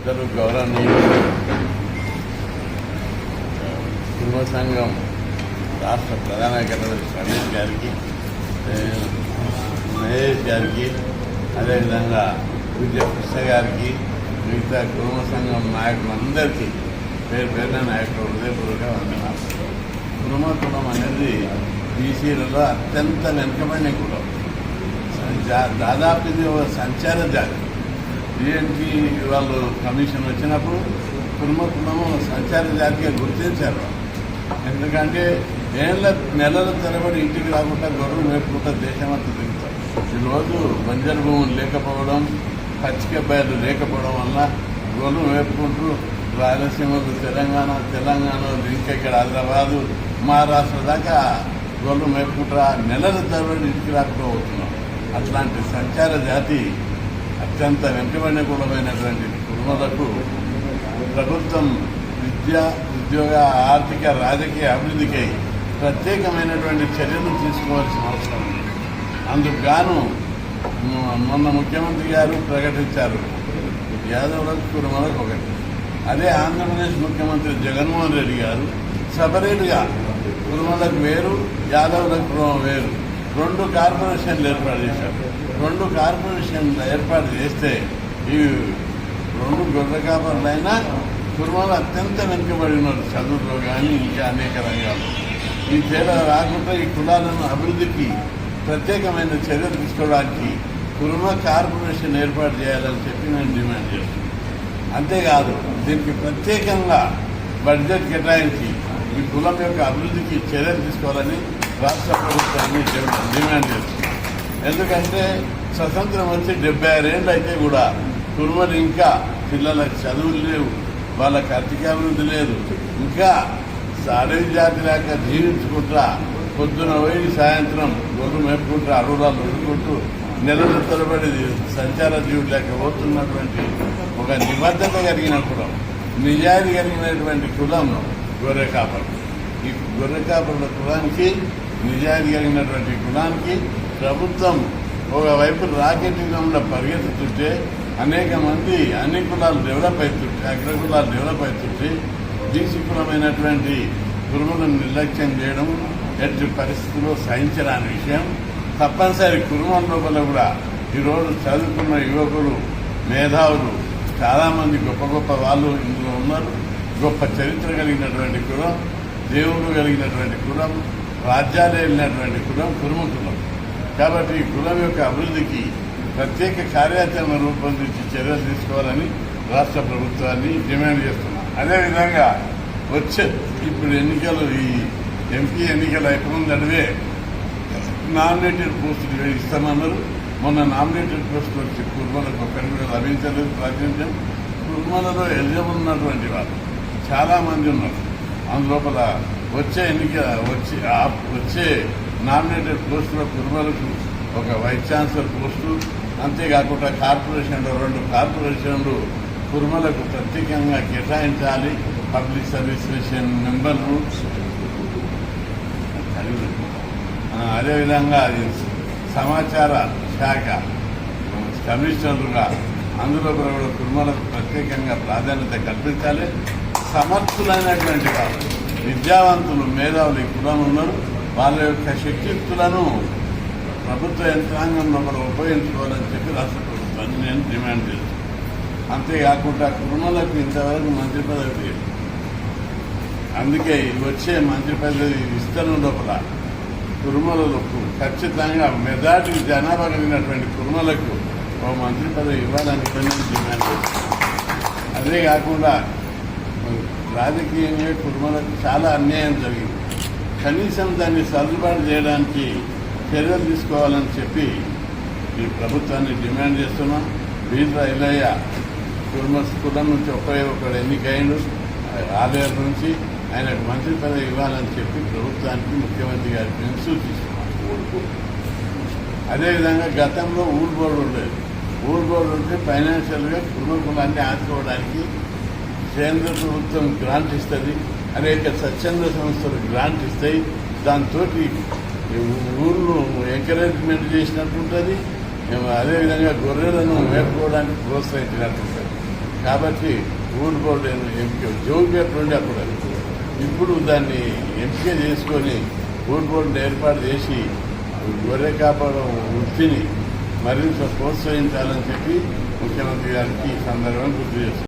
ఇద్దరు గౌరవనీయులు కుటుంబ సంఘం రాష్ట్ర ప్రధాన కార్యదర్శి రమేష్ గారికి మహేష్ గారికి అదేవిధంగా పూజ కృష్ణ గారికి మిగతా కుటుంబ సంఘం నాయకులందరికీ పేరు పేరున నాయకులు హృదయపూర్వక వందనాలు. కుటుంబ కులం అనేది బీసీలలో అత్యంత వెనుకబడిన కులం. దాదాపు ఇది ఒక సంచార జాతి. డిఎన్టీ వాళ్ళు కమిషన్ వచ్చినప్పుడు కుటుంబ సంచార జాతిగా గుర్తించారు. ఎందుకంటే ఏళ్ళ నెలల తరబడి ఇంటికి రాకుండా గొర్రెలు మేపుకుంటా దేశమంతా తిరుగుతారు. ఈరోజు బంజరు భూములు లేకపోవడం పచ్చిక బయలు లేకపోవడం వల్ల గొర్రెలు మేపుకుంటూ రాయలసీమకు తెలంగాణ తెలంగాణ ఇంకా ఇక్కడ హైదరాబాదు మహారాష్ట్ర దాకా గొర్రెలు మేపుకుంటా నెలల తరబడి ఇంటికి రాకుండా పోతున్నాం. అట్లాంటి సంచార జాతి అత్యంత వెంటబడిన కులమైనటువంటి కుటుంబలకు ప్రభుత్వం విద్య ఉద్యోగ ఆర్థిక రాజకీయ అభివృద్ధికై ప్రత్యేకమైనటువంటి చర్యలు తీసుకోవాల్సిన అవసరం ఉంది. అందుకు గాను మొన్న ముఖ్యమంత్రి గారు ప్రకటించారు. యాదవులకు కుటుంబాలకు ఒకటి. అదే ఆంధ్రప్రదేశ్ ముఖ్యమంత్రి జగన్మోహన్ రెడ్డి గారు సపరేట్గా కుటుంబాలకు వేరు యాదవులకు కుటుంబం వేరు. రెండు కార్పొరేషన్లు ఏర్పాటు చేశారు. రెండు కార్పొరేషన్లు ఏర్పాటు చేస్తే ఈ రెండు గొర్రె కాపర్లైనా కుటుంబాలు అత్యంత వెనుకబడి ఉన్నారు. చదువులో కానీ ఇంకా అనేక రంగాలు ఈ తేడా రాకుండా ఈ కులాలను అభివృద్ధికి ప్రత్యేకమైన చర్యలు తీసుకోవడానికి కుర్మ కార్పొరేషన్ ఏర్పాటు చేయాలని చెప్పి నేను డిమాండ్ చేస్తున్నాను. అంతేకాదు దీనికి ప్రత్యేకంగా బడ్జెట్ కేటాయించి ఈ కులం యొక్క అభివృద్ధికి చర్యలు తీసుకోవాలని రాష్ట్ర ప్రభుత్వాన్ని డిమాండ్ డిమాండ్ ఎందుకంటే స్వతంత్రం వచ్చి డెబ్బై ఆరేళ్ళు అయితే కూడా కురుమలు ఇంకా పిల్లలకు చదువులు లేవు వాళ్ళకి ఆర్థికాభివృద్ధి లేదు. ఇంకా అడవి జాతి లేక జీవించుకుంటా పొద్దున పోయి సాయంత్రం గొర్రె మేపుకుంటూ అడవులాలు ఉడుకుంటూ నెలలు తరబడి సంచార జీవులు లేక పోతున్నటువంటి ఒక నిబద్ధత కలిగిన కులం నిజాయితీ కలిగినటువంటి కులం గొర్రె కాపర్ ఈ గొర్రె కాపర్ల కులానికి నిజాయితీ కలిగినటువంటి కులానికి ప్రభుత్వం ఒకవైపు రాకెట్ యుగంలో పరిగెత్తుతుంటే అనేక మంది అన్ని కులాలు డెవలప్ అవుతుంటే అగ్ర కులాలు డెవలప్ అవుతుంటే బీసీ కులమైనటువంటి కురుములను నిర్లక్ష్యం చేయడం ఎట్టి పరిస్థితుల్లో సహించరాని విషయం. తప్పనిసరి కుటుంబం లోపల కూడా ఈరోజు చదువుకున్న యువకులు మేధావులు చాలామంది గొప్ప గొప్ప వాళ్ళు ఇందులో ఉన్నారు. గొప్ప చరిత్ర కలిగినటువంటి కులం దేవుడు కలిగినటువంటి కులం రాజ్యాలు వెళ్ళినటువంటి కులం కురుమ కులం. కాబట్టి ఈ కులం యొక్క అభివృద్ధికి ప్రత్యేక కార్యాచరణ రూపొందించి చర్యలు తీసుకోవాలని రాష్ట్ర ప్రభుత్వాన్ని డిమాండ్ చేస్తున్నాం. అదేవిధంగా వచ్చే ఇప్పుడు ఎన్నికలు ఈ ఎంపీ ఎన్నికలు అయిపోయింది అడివే నామినేటెడ్ పోస్టులు ఇస్తామన్నారు. మొన్న నామినేటెడ్ పోస్టులు వచ్చి కుర్మలకు ఒక్కరి కూడా లభించలేదు ప్రాతినిధ్యం. కుర్మలలో ఎలిజిబుల్ ఉన్నటువంటి వాళ్ళు చాలామంది ఉన్నారు. అందులోపల వచ్చే ఎన్నిక వచ్చి వచ్చే నామినేటెడ్ పోస్టులో కుర్మలకు ఒక వైస్ ఛాన్సలర్ పోస్టు అంతేకాకుండా కార్పొరేషన్లు రెండు కార్పొరేషన్లు కుర్మలకు ప్రత్యేకంగా కేటాయించాలి. పబ్లిక్ సర్వీస్ మెంబర్లు. మెంబర్ను అదేవిధంగా అది సమాచార శాఖ కమిషనర్లుగా అందులో కూడా కుటుంబాలకు ప్రత్యేకంగా ప్రాధాన్యత కల్పించాలి. సమర్థులైనటువంటి వాళ్ళు. విద్యావంతులు మేధావులు ఈ కులం ఉన్నారు. వాళ్ళ యొక్క శక్తియుక్తులను ప్రభుత్వ యంత్రాంగంలో మనం ఉపయోగించుకోవాలని చెప్పి రాష్ట్ర ప్రభుత్వాన్ని నేను డిమాండ్ చేస్తాను అంతేకాకుండా కుటుంబాలకు ఇంతవరకు మంత్రి పదవి అందుకే వచ్చే మంత్రి పదవి విస్తరణ లోపల కురుమలకు ఖచ్చితంగా మెజార్టీ జనాభా కలిగినటువంటి కురుమలకు ఓ మంత్రి పదవి ఇవ్వాలని నేను డిమాండ్ చేస్తాను అదే కాకుండా రాజకీయంగా కురుమలకు చాలా అన్యాయం జరిగింది. కనీసం దాన్ని సర్దుబాటు చేయడానికి చర్యలు తీసుకోవాలని చెప్పి ఈ ప్రభుత్వాన్ని డిమాండ్ చేస్తున్నాం. వీర ఇలయ్య కుటుంబ కులం నుంచి ఒకే ఒకడు ఎన్నికైండు. ఆలయం నుంచి ఆయనకు మంత్రి పదవి ఇవ్వాలని చెప్పి ప్రభుత్వానికి ముఖ్యమంత్రి గారికి మేము సూచిస్తున్నాం. అదేవిధంగా గతంలో ఊరు బోర్డు ఉండేది. ఊరు బోర్డు ఉంటే ఫైనాన్షియల్గా కుటుంబ కులాన్ని ఆదుకోవడానికి కేంద్ర ప్రభుత్వం గ్రాంట్ ఇస్తుంది అనేక స్వచ్ఛంద సంస్థలు గ్రాంట్ ఇస్తాయి. దాంతో ఊర్లు ఎంకరేజ్మెంట్ చేసినట్టు ఉంటుంది అదేవిధంగా గొర్రెలను మేపుకోవడానికి ప్రోత్సహించినట్టు ఉంటుంది కాబట్టి ఊరు బోర్డు ఎంపిక జోగిపేట నుండి అప్పుడు ఇప్పుడు దాన్ని ఎంపిక చేసుకొని ఫుడ్ బోర్డును ఏర్పాటు చేసి గొర్రె కాపాడం వృత్తిని మరింత ప్రోత్సహించాలని చెప్పి ముఖ్యమంత్రి గారికి ఈ సందర్భంగా గుర్తు చేస్తున్నారు